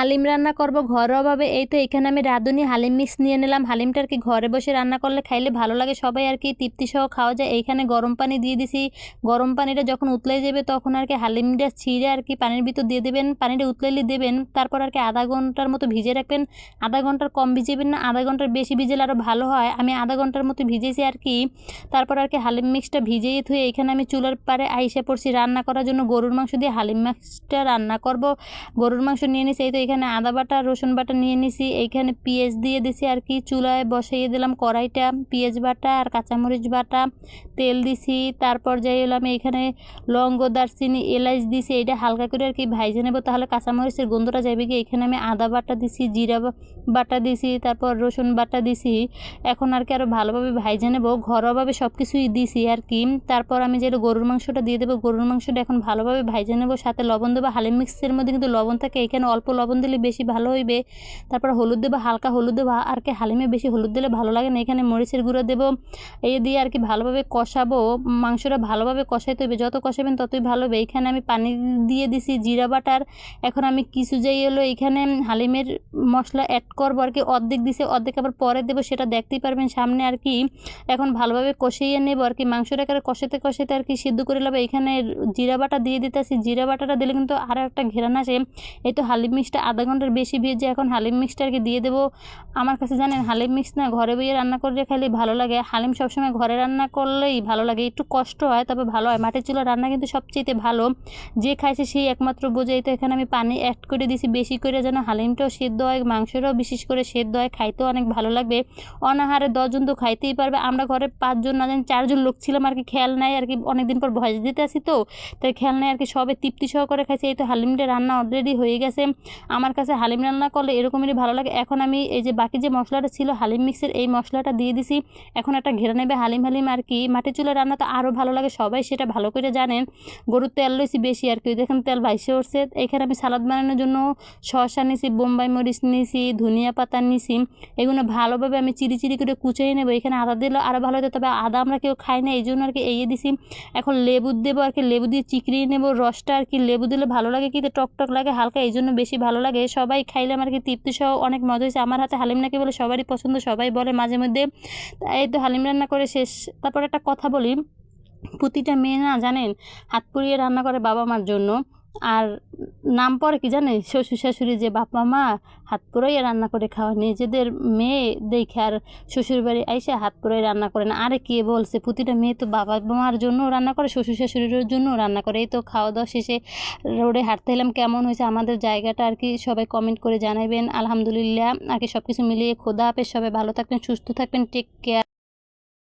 হালিম রান্না করব ঘরোয়াভাবে এই তো এখানে আমি রাঁধুনি, হালিম মিক্স নিয়ে নিলাম। হালিমটা আর কি ঘরে বসে রান্না করলে খাইলে ভালো লাগে? সবাই আর কি তৃপ্তি সহ খাওয়া যায়। এইখানে গরম পানি দিয়ে দিছি। গরম পানিটা যখন উতলে যাবে তখন আর কি হালিমটা ছিঁড়ে আর কি পানির ভিতর দিয়ে দেবেন। পানিটা উতলাইলে দেবেন। তারপর আর কি আধা ঘণ্টার মতো ভিজে রাখবেন। আধা ঘণ্টার কম ভিজেবেন না, আধা ঘণ্টার বেশি ভিজেলে আরও ভালো হয়। আমি আধা ঘণ্টার মতো ভিজেছি আর কি। তারপর আর কি হালিম মিক্সটা ভিজিয়ে থুয়ে এখানে আমি চুলার পারে আইসে পড়ছি। রান্না করার জন্য গরুর মাংস দিয়ে হালিম মিক্সটা রান্না করব। গরুর মাংস নিয়ে নিছি, এই তো এখানে আদা বাটা, রসুন বাটা নিয়ে নিছি। এইখানে পেঁয়াজ দিয়ে দিছি আর কি। চুলায় বসিয়ে দিলাম কড়াইটা, পেঁয়াজ বাটা আর কাঁচামরিচ বাটা। তেল দিছি, তারপর যাই এলাম এইখানে লঙ্গ, দারচিনি এলাচ দিছি। এটা হালকা করে আর কি ভাইজে নেব, তাহলে কাঁচামরিচের গন্ধটা যাবে কি? এখানে আমি আদা বাটা দিছি, জিরা বাটা দিছি, তারপর রসুন বাটা দিছি। এখন আর কি আরও ভালোভাবে ভাইজে নেব। ঘরোয়াভাবে সব কিছুই দিছি আর কি। তারপর আমি যেটা গরুর মাংসটা দিয়ে দেবো, গরুর মাংসটা এখন ভালোভাবে ভাইজে নেব। সাথে লবণ দেবো। হালিম মিক্সের মধ্যে কিন্তু লবণ থাকে, এখানে অল্প লবণ দিলে বেশি ভালো হইবে। তারপর হলুদ দেবো, হালকা হলুদ দেবো আর কি হালিমে বেশি হলুদ দিলে ভালো লাগে না। এখানে মরিচের গুঁড়ো দেবো, এই দিয়ে আর কি ভালোভাবে কষাবো, মাংসটা ভালোভাবে কষাইতে হবে যত কষাবেন ততই ভালো হবে। এইখানে আমি পানি দিয়ে দিছি জিরা বাটার। এখন আমি কিছু যেই এলো এইখানে হালিমের মশলা অ্যাড করব আর কি অর্ধেক দিছে, অর্ধেক আবার পরে দেবো, সেটা দেখতেই পারবেন সামনে আর কি এখন ভালোভাবে কষিয়ে নেব আর কি মাংসটাকে কষাতে কষাতে আর কি সিদ্ধ করে নেব। এখানে জিরা বাটা দিয়ে দিতেছি। জিরা বাটাটা দিলে কিন্তু আরও একটা ঘেরান আসে। এই তো হালিম মিক্সটা আধা ঘণ্টার বেশি ভেজে এখন হালিম মিক্সটা আর কি দিয়ে দেবো। আমার কাছে জানেন, হালিম মিক্স না, ঘরে বইয়ে রান্না করে খাইলে ভালো লাগে। হালিম সবসময় ঘরে রান্না করলেই ভালো লাগে। একটু কষ্ট হয়, তবে ভালো হয়। মাটির চুলা রান্না কিন্তু সবচেয়ে ভালো। যে খাইছে সেই একমাত্র বোঝাই তো এখানে আমি পানি অ্যাড করে দিছি বেশি করে যেন হালিমটাও সেদ্ধ হয়, মাংসটাও বিশেষ করে সেদ্ধ হয়। খাইতেও অনেক ভালো লাগবে। অনাহারে দশজন তো খাইতেই পারবে। আমরা ঘরে পাঁচজন না জানি, চারজন লোক ছিলাম আর কি। খেয়াল নাই আর কি, অনেকদিন পর ভয়েস দিতে আসি তো। তাই খেয়াল নাই আর কি, সবে তৃপ্তি সহকারে খাইছে। এই তো হালিমটা রান্না অলরেডি হয়ে গেছে। আমার কাছে হালিম রান্না করলে এরকমই ভালো লাগে। এখন আমি এই যে বাকি যে মশলাটা ছিল হালিম মিক্সের এই মশলাটা দিয়ে দিছি। এখন একটা ঘেরা নেবে হালিম হালিম আর কি। মাটির চুলা রান্না তো আরও ভালো লাগে, সবাই সেটা ভালো করে জানেন। গরুর তেল লইছি বেশি আর কি। দেখেন তেল ভাইসে উঠছে। এখানে আমি সালাদ বানানোর জন্য শসা নিছি, বোম্বাই মরিচ নিছি, ধনিয়া পাতা নিছি। এগুলো ভালোভাবে আমি চিরি চিরি করে কুচিয়ে নেব। এখানে আদা দিলে আরও ভালো হতো, তবে আদা আমরা কেউ খাই না, এই জন্য আর কি এই দিছি। এখন লেবু দেবো আর কি, লেবু দিয়ে চিকড়িয়ে নেব। রসটা আর কি লেবু দিলে ভালো লাগে, কিন্তু টক টক লাগে হালকা, এই জন্য বেশি ভালো লাগে সবাই খাইলে আমার কি তৃপ্তি সহ অনেক মজা হয়েছে। আমার হাতে হালিম নাকি বলে সবারই পছন্দ, সবাই বলে মাঝে মধ্যে। এই তো হালিম রান্না করে শেষ। তারপর একটা কথা বলি, প্রতিটা মেয়ে না জানেন, হাত পুড়িয়ে রান্না করে বাবা মার জন্য। আর নাম পরে কি জানে, শ্বশুর শাশুড়ি যে বাবা মা হাত পুড়াইয়ে রান্না করে খাওয়া, নিজেদের মেয়ে দেখে আর শ্বশুর বাড়ি আইসে হাত পুড়াই রান্না করে না। আরে কে বলছে, প্রতিটা মেয়ে তো বাবা মার জন্যও রান্না করে, শ্বশুর শাশুড়ির জন্যও রান্না করে। এই তো খাওয়া দাওয়া শেষে রোডে হাঁটতে এলাম, কেমন হয়েছে আমাদের জায়গাটা আর কি সবাই কমেন্ট করে জানাবেন আলহামদুলিল্লাহ আর কি সব কিছু মিলিয়ে খোদা হাফেজ, সবাই ভালো থাকবেন, সুস্থ থাকবেন টেক কেয়ার